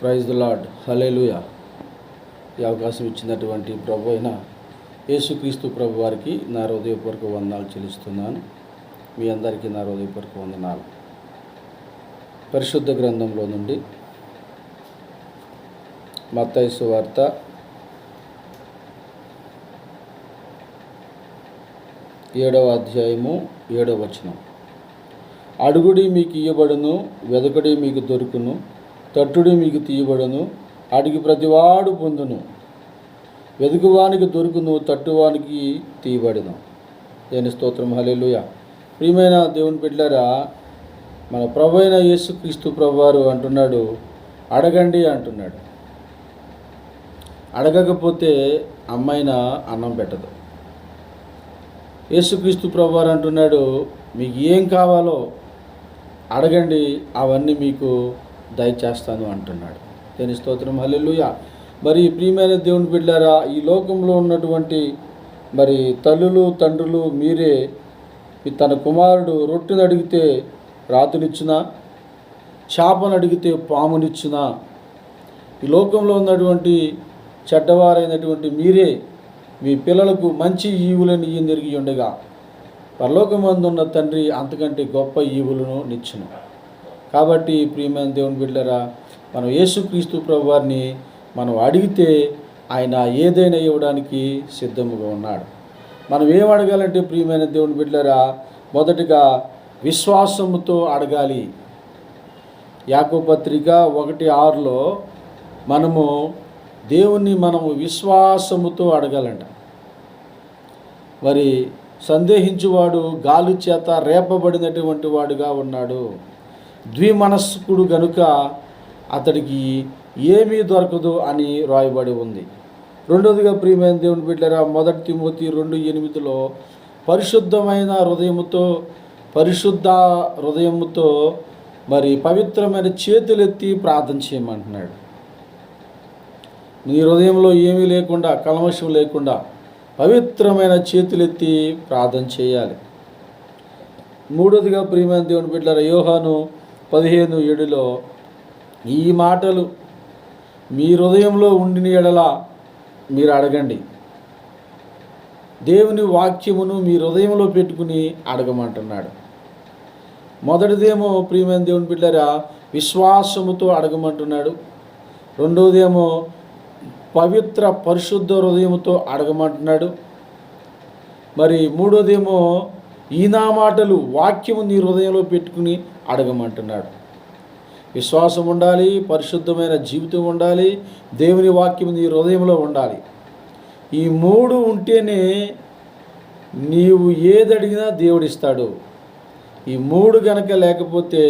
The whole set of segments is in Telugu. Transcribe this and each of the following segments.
ప్రైజ్ ద లాడ్ హలేలుయా ఈ అవకాశం ఇచ్చినటువంటి ప్రభు అయిన యేసుక్రీస్తు ప్రభు వారికి నా హృదయపూర్వక వందనాలు చెల్లిస్తున్నాను. మీ అందరికీ నా హృదయపూర్వక వందనాలు. పరిశుద్ధ గ్రంథంలో నుండి మత్తైసు వార్త ఏడవ అధ్యాయము ఏడవ వచనం. అడుగుడి మీకు ఇయ్యబడును వెదకడి మీకు దొరుకును తట్టుడు మీకు తీయబడును. అడిగి ప్రతివాడు పొందును. వెదుకువానికి దొరుకును తట్టువానికి తీయబడును. దేని స్తోత్రం. హలేలుయ ప్రియమైన దేవుని బిడ్డారా మన ప్రభు అయిన యేసుక్రీస్తు ప్రభువారు అంటున్నాడు అడగండి అంటున్నాడు. అడగకపోతే అమ్మాయిన అన్నం పెట్టదు. యేసుక్రీస్తు ప్రభువారు అంటున్నాడు మీకు ఏం కావాలో అడగండి అవన్నీ మీకు దయచేస్తాను అంటున్నాడు. దేని స్తోత్రం. హల్లెలుయ. మరి ప్రియమైన దేవుని బిడ్డారా ఈ లోకంలో ఉన్నటువంటి మరి తల్లులు తండ్రులు మీరే ఈ తన కుమారుడు రొట్టెను అడిగితే రాతునిచ్చునా? చేపను అడిగితే పామునిచ్చునా? ఈ లోకంలో ఉన్నటువంటి చెడ్డవారైనటువంటి మీరే మీ పిల్లలకు మంచి ఈవులను ఇయ్యనిరిగి ఉండగా. పరలోకమందున్న తండ్రి అంతకంటే గొప్ప ఈవులను నిచ్చును. కాబట్టి ప్రియమైన దేవుని బిడ్డరా మనం యేసుక్రీస్తు ప్రభు వారిని మనం అడిగితే ఆయన ఏదైనా ఇవ్వడానికి సిద్ధముగా ఉన్నాడు. మనం ఏం అడగాలంటే ప్రియమైన దేవుని బిడ్డరా మొదటిగా విశ్వాసముతో అడగాలి. యాకోపత్రిక ఒకటి ఆరులో మనము దేవుణ్ణి మనము విశ్వాసముతో అడగాలంట. మరి సందేహించువాడు గాలి చేత రేపబడినటువంటి వాడుగా ఉన్నాడు. ద్విమనస్కుడు గనుక అతడికి ఏమీ దొరకదు అని రాయబడి ఉంది. రెండవదిగా ప్రియమైన దేవుని బిడ్డరా మొదటి తిమోతి రెండు ఎనిమిదిలో పరిశుద్ధమైన హృదయముతో పరిశుద్ధ హృదయముతో మరి పవిత్రమైన చేతులెత్తి ప్రార్థన చేయమంటున్నాడు. నీ హృదయంలో ఏమీ లేకుండా కల్మషం లేకుండా పవిత్రమైన చేతులెత్తి ప్రార్థన చేయాలి. మూడోదిగా ప్రియమైన దేవుని బిడ్డల యోహాను పదిహేను ఏడులో ఈ మాటలు మీ హృదయంలో ఉండిన ఎడల మీరు అడగండి. దేవుని వాక్యమును మీ హృదయంలో పెట్టుకుని అడగమంటున్నాడు. మొదటిదేమో ప్రియమైన దేవుని బిడ్డరా విశ్వాసముతో అడగమంటున్నాడు. రెండవదేమో పవిత్ర పరిశుద్ధ హృదయముతో అడగమంటున్నాడు. మరి మూడోదేమో ఈనా మాటలు వాక్యము నీ హృదయంలో పెట్టుకుని అడగమంటున్నాడు. విశ్వాసం ఉండాలి పరిశుద్ధమైన జీవితం ఉండాలి దేవుని వాక్యం నీ హృదయంలో ఉండాలి. ఈ మూడు ఉంటేనే నీవు ఏది అడిగినా దేవుడిస్తాడు. ఈ మూడు గనక లేకపోతే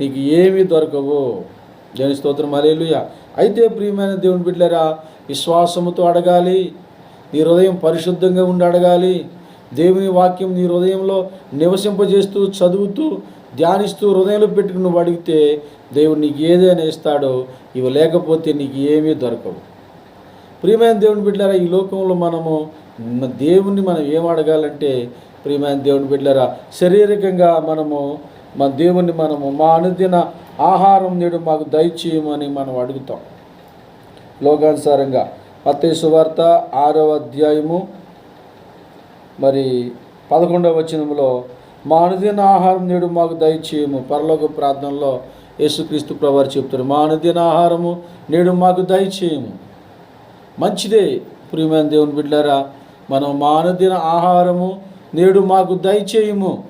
నీకు ఏమీ దొరకవు. దేని స్తోత్రం అలేలుయ అయితే ప్రియమైన దేవుని బిడ్డలారా విశ్వాసముతో అడగాలి నీ హృదయం పరిశుద్ధంగా ఉండి అడగాలి దేవుని వాక్యం నీ హృదయంలో నివసింపజేస్తూ చదువుతూ ధ్యానిస్తూ హృదయంలో పెట్టుకుని నువ్వు అడిగితే దేవుడు నీకు ఏదైనా ఇస్తాడో ఇవి లేకపోతే నీకు ఏమీ దొరకవు. ప్రియమైన దేవుని బిడ్డారా ఈ లోకంలో మనము దేవుణ్ణి మనం ఏం అడగాలంటే ప్రియమైన దేవుని బిడ్డారా శారీరకంగా మనము మన దేవుణ్ణి మనము మా అనుదిన ఆహారం నేడు మాకు దయచేయమని మనం అడుగుతాం. లోకానుసారంగా మత్తయి సువార్త ఆరవ అధ్యాయము మరి పదకొండవ వచనంలో మా అనుదిన ఆహారం నేడు మాకు దయచేయము. పరలోక ప్రార్థనలో యేసుక్రీస్తు ప్రభువారు చెప్తారు మా అనుదిన ఆహారము నేడు మాకు దయచేయము. మంచిదే ప్రియమైన దేవుని బిడ్డారా మనం మా అనుదిన ఆహారము నేడు మాకు దయచేయము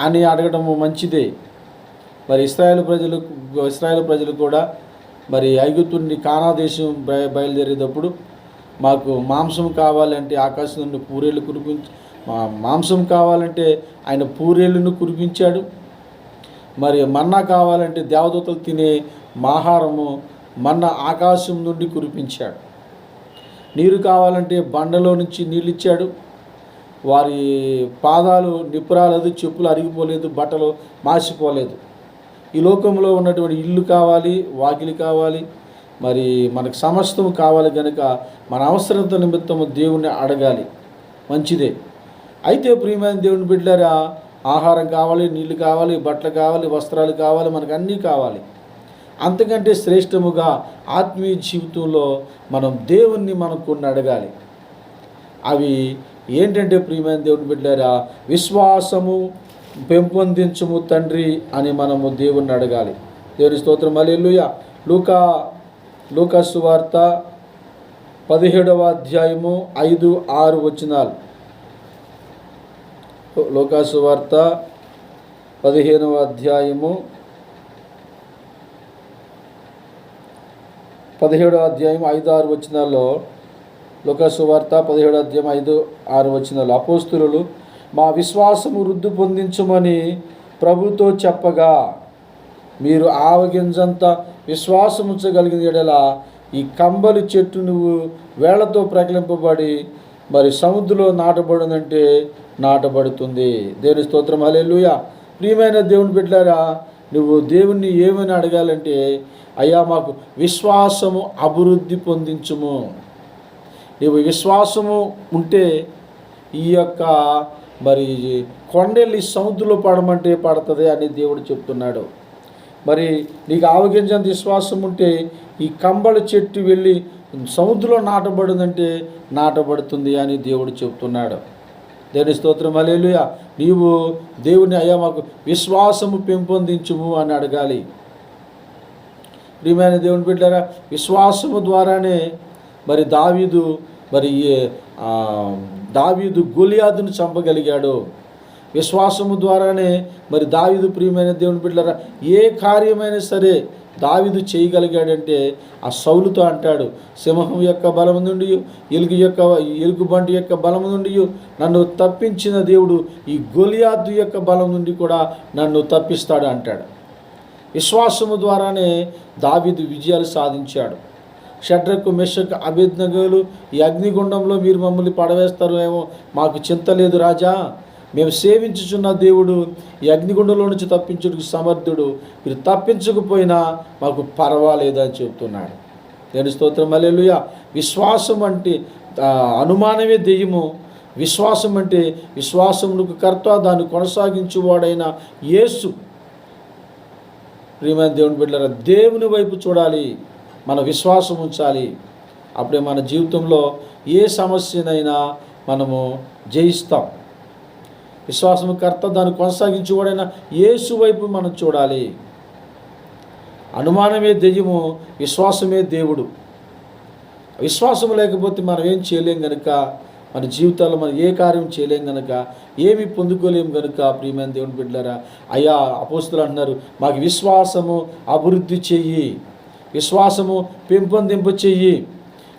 అని అడగడము మంచిదే. మరి ఇస్రాయేల్ ప్రజలు ఇస్రాయేల్ ప్రజలు కూడా మరి ఐగుతుండి కానా దేశం బయ బయలుదేరేటప్పుడు మాకు మాంసం కావాలంటే ఆకాశం నుండి పూరేలు కురిపించి మాంసం కావాలంటే ఆయన పూరేళ్ళను కురిపించాడు. మరి మన్నా కావాలంటే దేవదూతలు తినే మాహారము మన్న ఆకాశం నుండి కురిపించాడు. నీరు కావాలంటే బండలో నుంచి నీళ్ళిచ్చాడు. వారి పాదాలు నిప్పురాలేదు చెప్పులు అరిగిపోలేదు బట్టలు మాసిపోలేదు. ఈ లోకంలో ఉన్నటువంటి ఇల్లు కావాలి వాకిలి కావాలి. మరి మనకు సమస్తం కావాలి కనుక మన అవసరత నిమిత్తము దేవుణ్ణి అడగాలి. మంచిదే. అయితే ప్రియమైన దేవుని బిడ్డారా ఆహారం కావాలి నీళ్ళు కావాలి బట్టలు కావాలి వస్త్రాలు కావాలి మనకు అన్నీ కావాలి. అంతకంటే శ్రేష్టముగా ఆత్మీయ జీవితంలో మనం దేవుణ్ణి మనం కొన్ని అడగాలి. అవి ఏంటంటే ప్రియమైన దేవుని బిడ్డారా విశ్వాసము పెంపొందించము తండ్రి అని మనము దేవుణ్ణి అడగాలి. దేవుని స్తోత్రం అలెలుయ లూకా లూకా సువార్త పదిహేడవ అధ్యాయము ఐదు ఆరు వచనాలు. లోకాసు వార్త పదిహేనవ అధ్యాయము పదిహేడవ అధ్యాయం ఐదు ఆరు వచనాల్లో లోకాసు వార్త పదిహేడవ అధ్యాయం ఐదు ఆరు వచనాలు అపోస్తులు మా విశ్వాసము వృద్ధి పొందించమని ప్రభుతో చెప్పగా మీరు ఆవగింజంత విశ్వాసం ఉంచగలిగిన ఎడల ఈ కంబలి చెట్టు నువ్వు వేళ్ళతో ప్రకలింపబడి మరి సముద్రంలో నాటబడిందంటే నాటబడుతుంది. దేవుని స్తోత్రం. హల్లెలూయ. ప్రియమైన దేవుని బిడ్డారా నువ్వు దేవుణ్ణి ఏమని అడగాలంటే అయ్యా మాకు విశ్వాసము అభివృద్ధి పొందించుము. నీవు విశ్వాసము ఉంటే ఈ యొక్క మరి కొండెల్లి సముద్రంలో పడమంటే పడుతుంది అని దేవుడు చెప్తున్నాడు. మరి నీకు ఆవగించంత విశ్వాసం ఉంటే ఈ కంబళ చెట్టు వెళ్ళి సముద్రంలో నాటబడిందంటే నాటబడుతుంది అని దేవుడు చెప్తున్నాడు. దేని స్తోత్రం అలేలుయ నీవు దేవుని అయ్యా మాకు విశ్వాసము పెంపొందించుము అని అడగాలి. ప్రియమైన దేవుని బిడ్డారా విశ్వాసము ద్వారానే మరి దావీదు మరి దావీదు గొలియాదును చంపగలిగాడు. విశ్వాసము ద్వారానే మరి దావీదు ప్రియమైన దేవుని బిడ్డలారా ఏ కార్యమైనా సరే దావిదు చేయగలిగాడంటే ఆ సౌలుతో అంటాడు సింహం యొక్క బలము నుండి ఎలుగు యొక్క ఎలుగు బంటి యొక్క బలము నుండి నన్ను తప్పించిన దేవుడు ఈ గొలియాదు యొక్క బలం నుండి కూడా నన్ను తప్పిస్తాడు అంటాడు. విశ్వాసము ద్వారానే దావిదు విజయాలు సాధించాడు. షడ్రకు మెషక్ అభిజ్ఞలు ఈ అగ్నిగుండంలో మీరు మమ్మల్ని పడవేస్తారు ఏమో మాకు చింత లేదు రాజా. మేము సేవించుచున్న దేవుడు ఈ అగ్నిగుండంలో నుంచి తప్పించుటకు సమర్థుడు. మీరు తప్పించకపోయినా మాకు పర్వాలేదని చెబుతున్నాడు నేను స్తోత్రం అల్లెలుయ విశ్వాసం అంటే అనుమానమే దెయ్యము. విశ్వాసం అంటే విశ్వాసమునకు కర్త దాన్ని కొనసాగించువాడైన యేసు. ప్రియమైన దేవుని బిడ్డల దేవుని వైపు చూడాలి. మన విశ్వాసం ఉంచాలి. అప్పుడే మన జీవితంలో ఏ సమస్యనైనా మనము జయిస్తాం. విశ్వాసము కర్త దాన్ని కొనసాగించువాడైన యేసు వైపు మనం చూడాలి. అనుమానమే దెయ్యము విశ్వాసమే దేవుడు. విశ్వాసం లేకపోతే మనం ఏం చేయలేం గనుక మన జీవితాల్లో మనం ఏ కార్యం చేయలేం గనక ఏమి పొందుకోలేం గనుక ప్రియమైన దేవుని బిడ్డారా అయ్యా అపోస్తులు అంటున్నారు మాకు విశ్వాసము అభివృద్ధి చెయ్యి. విశ్వాసము పెంపొందింప చెయ్యి.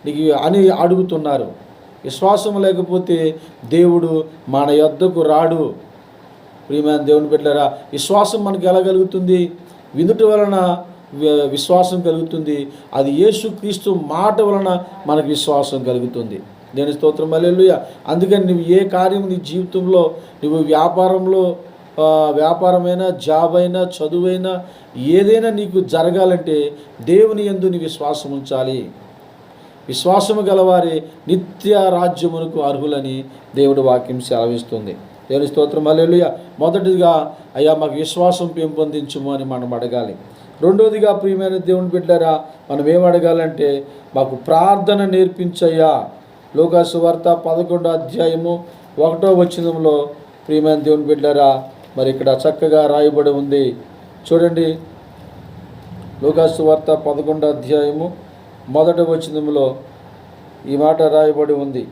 నీకు అని అడుగుతున్నారు. విశ్వాసం లేకపోతే దేవుడు మన యొద్దకు రాడు. ప్రియమైన దేవుని పెట్టారా విశ్వాసం మనకు ఎలా కలుగుతుంది? వినుట వలన విశ్వాసం కలుగుతుంది. అది యేసుక్రీస్తు మాట వలన మనకు విశ్వాసం కలుగుతుంది. నేను స్తోత్రం అల్లెలుయ అందుకని నువ్వు ఏ కార్యం నీ జీవితంలో నువ్వు వ్యాపారంలో వ్యాపారమైనా జాబ్ అయినా చదువైనా ఏదైనా నీకు జరగాలంటే దేవుని యందు నీ విశ్వాసం ఉంచాలి. విశ్వాసము గలవారే నిత్య రాజ్యమునకు అర్హులని దేవుడు వాక్యం సెలవిస్తుంది. దేవుని స్తోత్రం అల్లెలుయ మొదటిగా అయ్యా మాకు విశ్వాసం పెంపొందించుము అని మనం అడగాలి. రెండవదిగా ప్రియమైన దేవుని బిడ్డారా మనం ఏం అడగాలంటే మాకు ప్రార్థన నేర్పించయ్యా. లోకాసు వార్త పదకొండో అధ్యాయము ఒకటో వచ్చినంలో ప్రియమైన దేవుని బిడ్డారా మరి ఇక్కడ చక్కగా రాయబడి ఉంది. చూడండి లోకాసు వార్త పదకొండో అధ్యాయము మొదటి వచనంలో ఈ మాట రాయబడి ఉంది.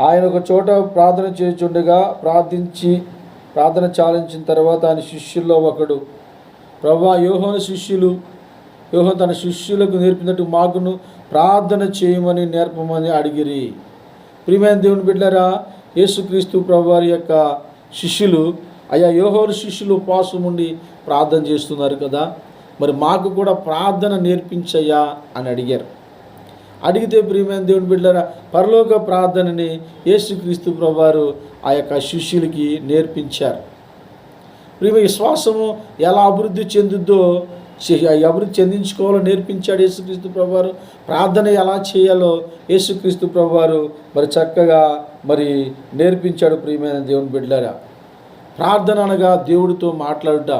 ఆయన ఒక చోట ప్రార్థన చేయుచుండగా ప్రార్థించి ప్రార్థన చాలించిన తర్వాత ఆయన శిష్యుల్లో ఒకడు ప్రభా యోహోను శిష్యులు యోహో తన శిష్యులకు నేర్పినట్టు మాకును ప్రార్థన చేయమని నేర్పమని అడిగిరి. ప్రియమైన దేవుని బిడ్డరా యేసుక్రీస్తు ప్రభువారి యొక్క శిష్యులు అయ్యా యోహోను శిష్యులు ఉపవాసం ఉండి ప్రార్థన చేస్తున్నారు కదా. మరి మాకు కూడా ప్రార్థన నేర్పించయ్యా అని అడిగారు. అడిగితే ప్రియమైన దేవుని బిడ్డరా పరలోక ప్రార్థనని యేసుక్రీస్తు ప్రభువారు ఆ యొక్క శిష్యులకి నేర్పించారు. ప్రియమ విశ్వాసము ఎలా అభివృద్ధి చెందుద్దో అభివృద్ధి చెందించుకోవాలో నేర్పించాడు యేసుక్రీస్తు ప్రభువారు. ప్రార్థన ఎలా చేయాలో యేసుక్రీస్తు ప్రభువారు మరి చక్కగా మరి నేర్పించాడు ప్రియమైన దేవుని బిడ్డారా ప్రార్థన అనగా దేవుడితో మాట్లాడుట.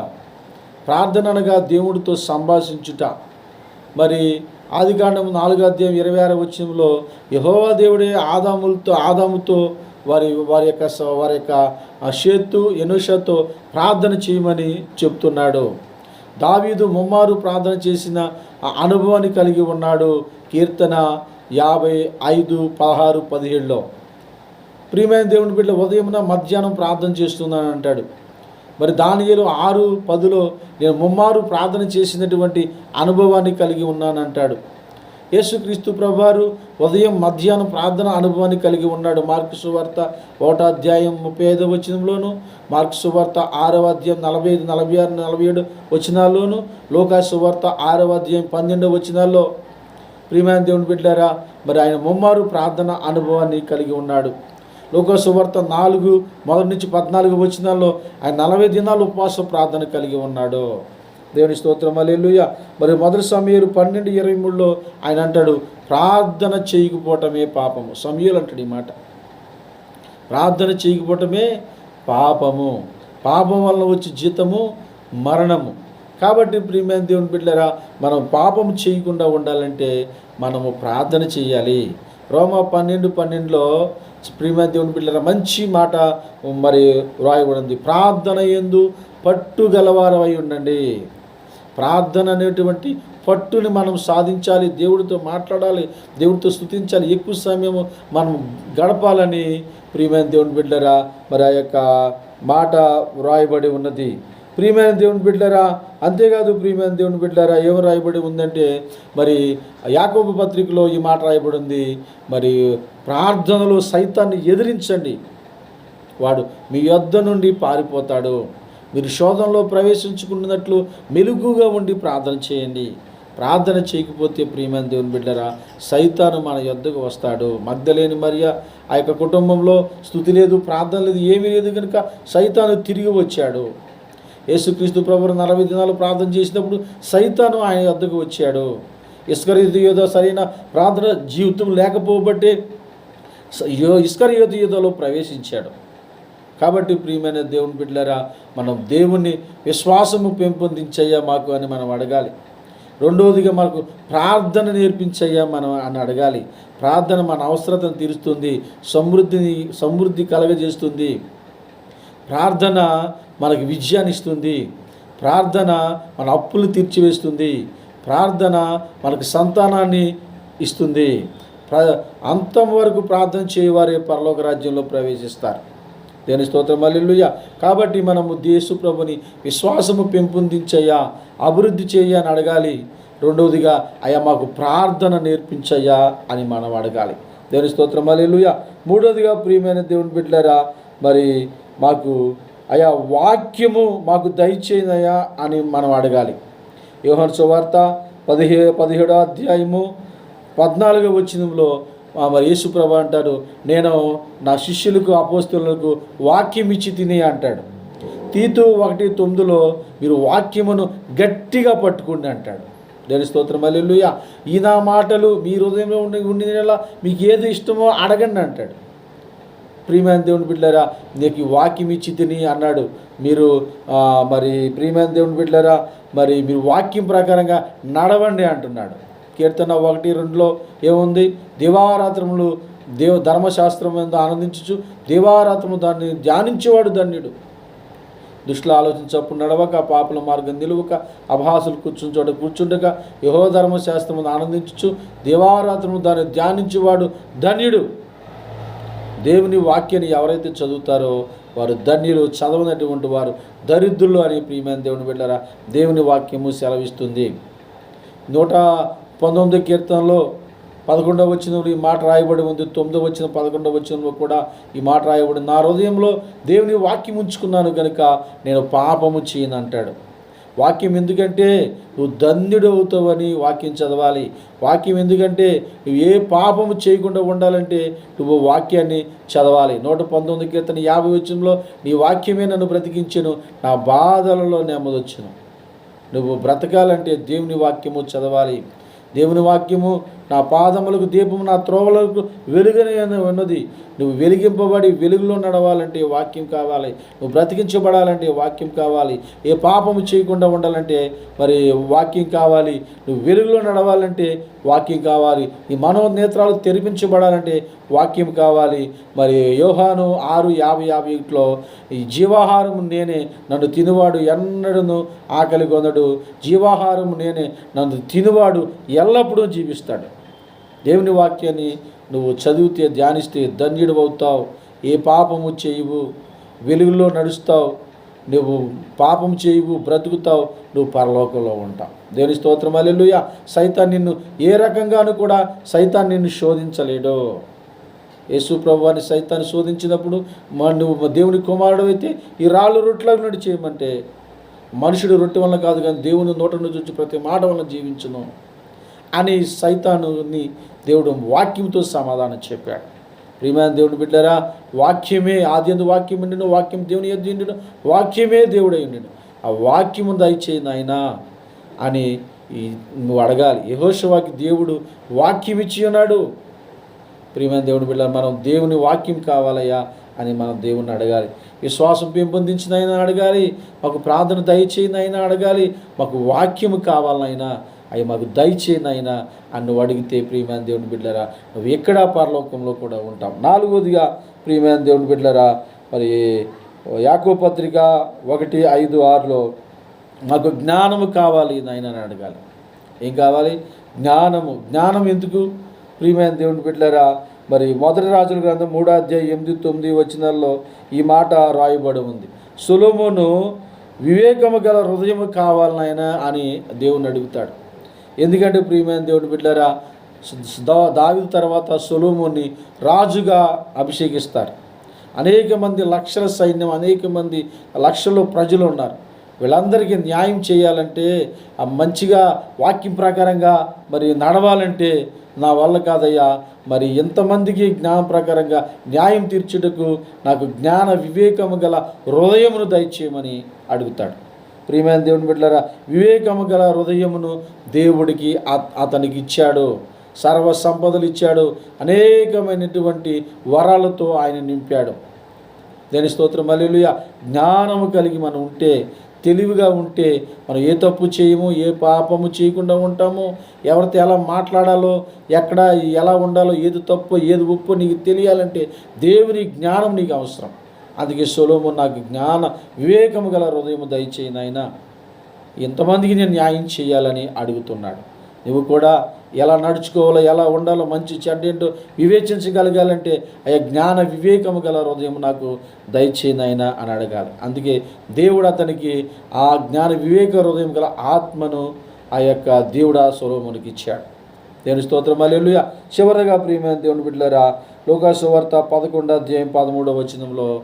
ప్రార్థన అనగా దేవుడితో సంభాషించుట. మరి ఆదికాండం నాలుగో అధ్యాయం ఇరవై ఆరో వచ్చంలో యహోవా దేవుడే ఆదాములతో ఆదాముతో వారి వారి యొక్క స- వారి యొక్క షేత్తు ఎనుషతో ప్రార్థన చేయమని చెప్తున్నాడు. దావీదు ముమ్మారు ప్రార్థన చేసిన అనుభవాన్ని కలిగి ఉన్నాడు. కీర్తన యాభై ఐదు పదహారు పదిహేడులో. ప్రియమైన దేవుని బిడ్డ ఉదయమున మధ్యాహ్నం ప్రార్థన చేస్తున్నాను అంటాడు మరి దానియేలు ఆరు పదిలో నేను ముమ్మారు ప్రార్థన చేసినటువంటి అనుభవాన్ని కలిగి ఉన్నానంటాడు. యేసుక్రీస్తు ప్రభువారు ఉదయం మధ్యాహ్నం ప్రార్థన అనుభవాన్ని కలిగి ఉన్నాడు. మార్కు సువార్త ఓటాధ్యాయం ముప్పై ఐదో వచనంలోను మార్కు సువార్త ఆరవ అధ్యాయం నలభై ఐదు నలభై ఆరు నలభై ఏడు వచనాల్లోను లోకా సువార్త ఆరవ అధ్యాయం పన్నెండవ వచనాల్లో. ప్రియమైన దేవుని బిడ్డారా మరి ఆయన ముమ్మారు ప్రార్థన అనుభవాన్ని కలిగి ఉన్నాడు. లోక సువార్త నాలుగు మొదటి నుంచి పద్నాలుగు వచ్చినాల్లో ఆయన నలభై దినాలు ఉపవాస ప్రార్థన కలిగి ఉన్నాడు. దేవుని స్తోత్రం అల్లెలుయ మరి మొదటి సమయాలు పన్నెండు ఇరవై మూడులో ఆయన అంటాడు ప్రార్థన చేయకపోవటమే పాపము. సమయలు అంటాడు ఈ మాట. ప్రార్థన చేయకపోవటమే పాపము. పాపం వల్ల వచ్చే జీతము మరణము. కాబట్టి ప్రియమైన దేవుని బిడ్డలారా మనం పాపం చేయకుండా ఉండాలంటే మనము ప్రార్థన చేయాలి. రోమ పన్నెండు పన్నెండులో ప్రియమైన దేవుని బిడ్డల మంచి మాట మరి వ్రాయబడింది. ప్రార్థన ఎందు పట్టుగలవారమై ఉండండి. ప్రార్థన అనేటువంటి పట్టుని మనం సాధించాలి దేవుడితో మాట్లాడాలి దేవుడితో స్థుతించాలి ఎక్కువ సమయం మనం గడపాలని ప్రియమైన దేవుని బిడ్డరా మరి ఆ యొక్క మాట వ్రాయబడి ఉన్నది. ప్రియమైన దేవుని బిడ్డరా అంతేకాదు ప్రియమైన దేవుని బిడ్డరా ఏమి రాయబడి ఉందంటే మరి యాకోబు పత్రికలో ఈ మాట రాయబడి ఉంది మరి ప్రార్థనలో సైతాన్ని ఎదిరించండి. వాడు మీ యొద్ద నుండి పారిపోతాడు. మీరు శోధనలో ప్రవేశించుకున్నట్లు మెలుగుగా ఉండి ప్రార్థన చేయండి. ప్రార్థన చేయకపోతే ప్రియమైన దేవుని బిడ్డరా సైతాను మన యొద్దకు వస్తాడు. మగ్ధలేని మరియ ఆ యొక్క కుటుంబంలో స్థుతి లేదు ప్రార్థన లేదు ఏమీ లేదు కనుక సైతాను తిరిగి వచ్చాడు. యేసుక్రీస్తు ప్రభు నలభై దినాలు ప్రార్థన చేసినప్పుడు సైతాను ఆయన వద్దకు వచ్చాడు. ఇస్కరీతు యోధ సరైన ప్రార్థన జీవితం లేకపోబట్టే యో ఇస్కరియోతు యోధలో ప్రవేశించాడు. కాబట్టి ప్రియమైన దేవుని బిడ్డలారా మనం దేవుని విశ్వాసము పెంపొందించయ్యా మాకు అని మనం అడగాలి. రెండవదిగా మనకు ప్రార్థన నేర్పించయ్యా మనం అని అడగాలి. ప్రార్థన మన అవసరతను తీరుస్తుంది సమృద్ధిని సమృద్ధి కలగజేస్తుంది. ప్రార్థన మనకి విజయాన్ని ఇస్తుంది. ప్రార్థన మన అప్పులు తీర్చివేస్తుంది. ప్రార్థన మనకు సంతానాన్ని ఇస్తుంది. ప్ర అంతం వరకు ప్రార్థన చేయవారే పరలోక రాజ్యంలో ప్రవేశిస్తారు. దేని స్తోత్రం అల్లుయ్య కాబట్టి మనము దేశు ప్రభుని విశ్వాసము పెంపొందించయ్యా అభివృద్ధి చేయ అని అడగాలి. రెండవదిగా అయ్యా మాకు ప్రార్థన నేర్పించయ్యా అని మనం అడగాలి. దేని స్తోత్రం అల్లుయ్య మూడవదిగా ప్రియమైన దేవుని బిడ్డారా మరి మాకు అయా వాక్యము మాకు దయచేదయా అని మనం అడగాలి. యోహన్ సువార్త పదిహే పదిహేడో అధ్యాయము పద్నాలుగో వచ్చినంలో మరి యేసుప్రభ అంటాడు నేను నా శిష్యులకు అపోస్తులకు వాక్యం ఇచ్చి తిని అంటాడు. తీతు ఒకటి తొమ్మిదిలో మీరు వాక్యమును గట్టిగా పట్టుకోండి అంటాడు. దేని స్తోత్రం అల్లెలుయ ఈ నా మాటలు మీ హృదయంలో ఉండి ఉండిన మీకు ఏది ఇష్టమో అడగండి అంటాడు. ప్రియమైన దేవుని బిడ్డలారా నీకు వాక్యం ఇచ్చి తిని అన్నాడు. మీరు మరి ప్రియమైన దేవుని బిడ్డలారా మరి మీరు వాక్యం ప్రకారంగా నడవండి అంటున్నాడు. కీర్తన ఒకటి రెండులో ఏముంది? దివారాత్రములు దేవ ధర్మశాస్త్రం మీద ఆనందించు దేవారాత్రము దాన్ని ధ్యానించేవాడు ధన్యుడు. దుష్టుల ఆలోచించప్పుడు నడవక పాపల మార్గం నిలువక అభాసులు కూర్చుని చోట కూర్చుండక యహో ధర్మశాస్త్రము ఆనందించు దేవారాత్రము దాన్ని ధ్యానించేవాడు ధన్యుడు. దేవుని వాక్యాన్ని ఎవరైతే చదువుతారో వారు ధన్యులు చదవనటువంటి వారు దరిద్రులు అని ప్రియమైన దేవుని బిడ్డారా దేవుని వాక్యము సెలవిస్తుంది. నూట పంతొమ్మిది కీర్తనలో పదకొండవ వచ్చినప్పుడు ఈ మాట రాయబడి ఉంది. తొమ్మిదవ వచ్చిన పదకొండవ వచ్చినంలో కూడా ఈ మాట రాయబడి నా హృదయంలో దేవుని వాక్యం ఉంచుకున్నాను కనుక నేను పాపము చేయను అంటాడు. వాక్యం ఎందుకంటే నువ్వు ధన్యుడు అవుతావని వాక్యం చదవాలి. వాక్యం ఎందుకంటే నువ్వు ఏ పాపము చేయకుండా ఉండాలంటే నువ్వు వాక్యాన్ని చదవాలి. నూట పంతొమ్మిది కీర్తన యాభై వచ్చంలో నీ వాక్యమే నన్ను బ్రతికించను నా బాధలలో నెమ్మదొచ్చును. నువ్వు బ్రతకాలంటే దేవుని వాక్యము చదవాలి. దేవుని వాక్యము నా పాదములకు దీపము నా త్రోవలకు వెలుగని ఉన్నది. నువ్వు వెలిగింపబడి వెలుగులో నడవాలంటే వాక్యం కావాలి. నువ్వు బ్రతికించబడాలంటే వాక్యం కావాలి. ఏ పాపము చేయకుండా ఉండాలంటే మరి వాక్యం కావాలి. నువ్వు వెలుగులో నడవాలంటే వాక్యం కావాలి. ఈ మనోనేత్రాలు తెరిపించబడాలంటే వాక్యం కావాలి. మరి యోహాను ఆరు యాభై యాభై ఒకటిలో ఈ జీవాహారము నేనే నన్ను తినువాడు ఎన్నడను ఆకలి కొందడు జీవాహారము నేనే నన్ను తినువాడు ఎల్లప్పుడూ జీవిస్తాడు. దేవుని వాక్యాన్ని నువ్వు చదివితే ధ్యానిస్తే ధన్యుడు అవుతావు ఏ పాపము చేయవు. వెలుగులో నడుస్తావు. నువ్వు పాపం చేయవు బ్రతుకుతావు. నువ్వు పరలోకంలో ఉంటావు. దేవుని స్తోత్రం అల్లెలుయ సైతాన్ నిన్ను ఏ రకంగానూ కూడా సైతాన్ నిన్ను శోధించలేడు. యేసు ప్రభువాన్ని సైతాన్ని శోధించినప్పుడు మా నువ్వు దేవుని కుమారుడు అయితే ఈ రాళ్ళు రొట్టెలకు నుండి చేయమంటే మనుషుడు రొట్టె వల్ల కాదు కానీ దేవుని నోట నుంచి వచ్చి ప్రతి మాట వల్ల జీవించును. అని సైతానుని దేవుడు వాక్యంతో సమాధానం చెప్పాడు. ప్రియమైన దేవుడు బిడ్డారా వాక్యమే ఆది ఎందు వాక్యం ఉండిను వాక్యం దేవుని ఎద్దు ఉండిను వాక్యమే దేవుడై ఉండిను. ఆ వాక్యము దయచేయి నాయన అని నువ్వు అడగాలి. యహోషవాకి దేవుడు వాక్యం ఇచ్చి ఉన్నాడు. ప్రియమైన దేవుని బిడ్డ మనం దేవుని వాక్యం కావాలయ్యా అని మనం దేవుణ్ణి అడగాలి. విశ్వాసం పెంపొందించినైనా అడగాలి. మాకు ప్రార్థన దయచేయినైనా అడగాలి. మాకు వాక్యము కావాలనైనా అవి మాకు దయచేనైనా అన్ను అడిగితే ప్రియమైన దేవుని బిడ్డరా నువ్వు ఎక్కడా పరలోకంలో కూడా ఉంటాం నాలుగోదిగా ప్రియమైన దేవుని బిడ్డరా మరి యాకో పత్రిక ఒకటి ఐదు ఆరులో మాకు జ్ఞానము కావాలి నాయన అని అడగాలి. ఏం కావాలి? జ్ఞానము. జ్ఞానం ఎందుకు? ప్రియమైన దేవుని బిడ్డలారా మరి మొదటి రాజుల గ్రంథం మూడో అధ్యాయం ఎనిమిది తొమ్మిది వచనాల్లో ఈ మాట రాయబడి ఉంది. సులోమును వివేకము గల హృదయము కావాలనైనా అని దేవుని అడుగుతాడు. ఎందుకంటే ప్రియమైన దేవుడు బిడ్డారా దా- తర్వాత సొలోముని రాజుగా అభిషేకిస్తారు. అనేక మంది లక్షల సైన్యం అనేక మంది లక్షల ప్రజలు ఉన్నారు. వీళ్ళందరికీ న్యాయం చేయాలంటే ఆ మంచిగా వాక్యం ప్రకారంగా మరి నడవాలంటే నా వల్ల కాదయ్యా. మరి ఎంతమందికి జ్ఞానం ప్రకారంగా న్యాయం తీర్చుటకు నాకు జ్ఞాన వివేకము గల హృదయమును దయచేయమని అడుగుతాడు. ప్రియమైన దేవుని బిడ్డలారా వివేకము గల హృదయమును దేవుడికి అతనికి ఇచ్చాడు సర్వ సంపదలు ఇచ్చాడు. అనేకమైనటువంటి వరాలతో ఆయన నింపాడు. దేని స్తోత్రం? అల్లెలుయ జ్ఞానము కలిగి మనం ఉంటే తెలివిగా ఉంటే మనం ఏ తప్పు చేయము ఏ పాపము చేయకుండా ఉంటాము. ఎవరితో ఎలా మాట్లాడాలో ఎక్కడ ఎలా ఉండాలో ఏది తప్పు ఏది ఉప్పు నీకు తెలియాలంటే దేవుని జ్ఞానం నీకు అవసరం. అందుకే సొలోము నాకు జ్ఞాన వివేకము గల హృదయము దయచేయి నాయనా. ఎంతమందికి నేను న్యాయం చేయాలని అడుగుతున్నాడు. నువ్వు కూడా ఎలా నడుచుకోవాలో ఎలా ఉండాలో మంచి చెడ్డేంటో వివేచించగలగాలంటే అయ్యా జ్ఞాన వివేకము గల హృదయం నాకు దయచేయనైనా అని అడగాలి. అందుకే దేవుడు అతనికి ఆ జ్ఞాన వివేక హృదయం గల ఆత్మను ఆ యొక్క దేవుడా స్వరూమునికి ఇచ్చాడు. దేవుని స్తోత్రం అల్లెలుయ చివరగా ప్రియమైన దేవుని బిడ్డలరా లోకాసు వార్త పదకొండో అధ్యాయం పదమూడవ వచనంలో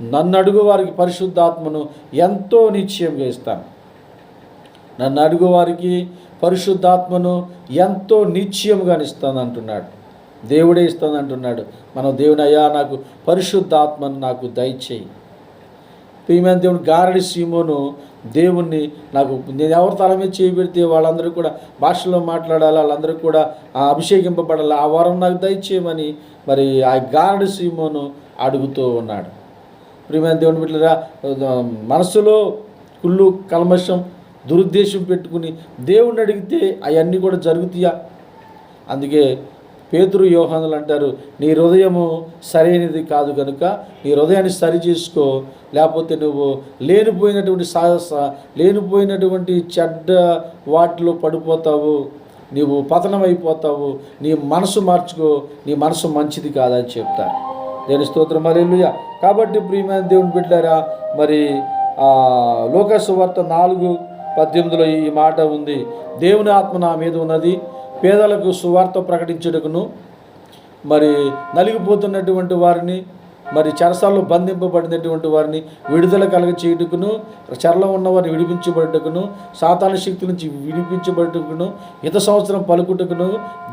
నన్ను అడుగు వారికి పరిశుద్ధాత్మను ఎంతో నిశ్చయంగా ఇస్తాను. నన్ను అడుగు వారికి పరిశుద్ధాత్మను ఎంతో నిశ్చయముగా ఇస్తాను అంటున్నాడు దేవుడే ఇస్తాను అంటున్నాడు మనం దేవుని అయ్యా నాకు పరిశుద్ధాత్మను నాకు దయచేయి. ప్రియమైన దేవుని గారడి సీమోను దేవుణ్ణి నాకు నేను ఎవరి తల మీద చేయి వాళ్ళందరూ కూడా భాషలో మాట్లాడాలి వాళ్ళందరూ కూడా అభిషేకింపబడాలి ఆ వరం నాకు దయచేయమని మరి ఆ గారడి సీమోను అడుగుతూ ఉన్నాడు. ప్రియమైన దేవుని బిడ్డరా మనసులో కుళ్ళు కల్మషం దురుద్దేశం పెట్టుకుని దేవుణ్ణి అడిగితే అవన్నీ కూడా జరుగుతాయా? అందుకే పేతురు యోహానులు అంటారు నీ హృదయము సరైనది కాదు కనుక నీ హృదయాన్ని సరి చేసుకో లేకపోతే నువ్వు లేనిపోయినటువంటి సాహస లేనిపోయినటువంటి చెడ్డ వాటిలో పడిపోతావు. నీవు పతనం అయిపోతావు నీ మనసు మార్చుకో నీ మనసు మంచిది కాదని చెప్తారు. దేని స్తోత్రం మరి కాబట్టి ప్రియమైన దేవుని బిడ్డారా మరి లోకసువార్త లోక సువార్త నాలుగు పద్దెనిమిదిలో ఈ మాట ఉంది. దేవుని ఆత్మ నా మీద ఉన్నది పేదలకు సువార్త ప్రకటించుటకును. మరి నలిగిపోతున్నటువంటి వారిని మరి చెరసాల్లో బంధింపబడినటువంటి వారిని విడుదల కలగ చేయుటకును చెరలో ఉన్నవారిని విడిపించబడుటకును సాతాన శక్తి నుంచి విడిపించబడుటకును హిత సంవత్సరం పలుకుటకును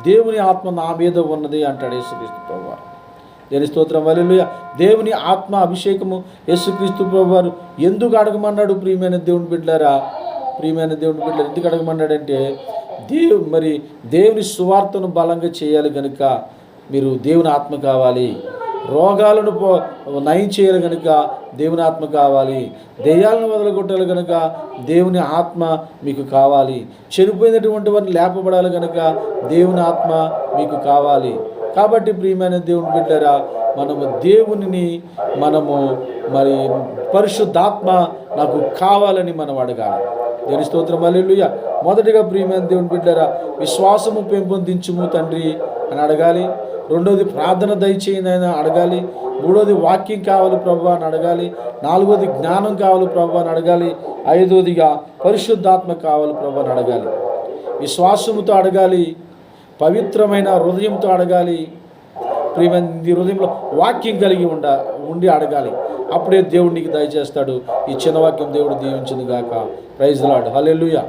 దేవుని ఆత్మ నా మీద ఉన్నది అంటాడు యేసుక్రీస్తు వారు దేని స్తోత్రం? వలెలుయ దేవుని ఆత్మ అభిషేకము. యేసుక్రీస్తు ప్రభువారు ఎందుకు అడగమన్నాడు? ప్రియమైన దేవుని బిడ్డారా ప్రియమైన దేవుని బిడ్డలు ఎందుకు అడగమన్నాడంటే దేవు మరి దేవుని సువార్తను బలంగా చేయాలి కనుక మీరు దేవుని ఆత్మ కావాలి. రోగాలను పో నయం చేయాలి కనుక దేవుని ఆత్మ కావాలి. దెయ్యాలను వదలగొట్టాలి కనుక దేవుని ఆత్మ మీకు కావాలి. చనిపోయినటువంటి వారిని లేపబడాలి కనుక దేవుని ఆత్మ మీకు కావాలి. కాబట్టి ప్రియమైన దేవుని బిడ్డరా మనము దేవునిని మనము మరి పరిశుద్ధాత్మ నాకు కావాలని మనం అడగాలి. దేని స్తోత్రం అల్లెలుయ మొదటిగా ప్రియమైన దేవుని బిడ్డరా విశ్వాసము పెంపొందించుము తండ్రి అని అడగాలి. రెండోది ప్రార్థన దయచేయండి అని అడగాలి. మూడోది వాక్యం కావాలి ప్రభు అని అడగాలి. నాలుగోది జ్ఞానం కావాలి ప్రభు అని అడగాలి. ఐదోదిగా పరిశుద్ధాత్మ కావాలి ప్రభు అని అడగాలి. విశ్వాసముతో అడగాలి. పవిత్రమైన హృదయంతో అడగాలి. ప్రియమైన హృదయంలో వాక్యం కలిగి ఉండ ఉండి అడగాలి. అప్పుడే దేవుడు నీకు దయచేస్తాడు. ఈ చిన్న వాక్యం దేవుడు దీవించింది గాక. Praise Lord hallelujah.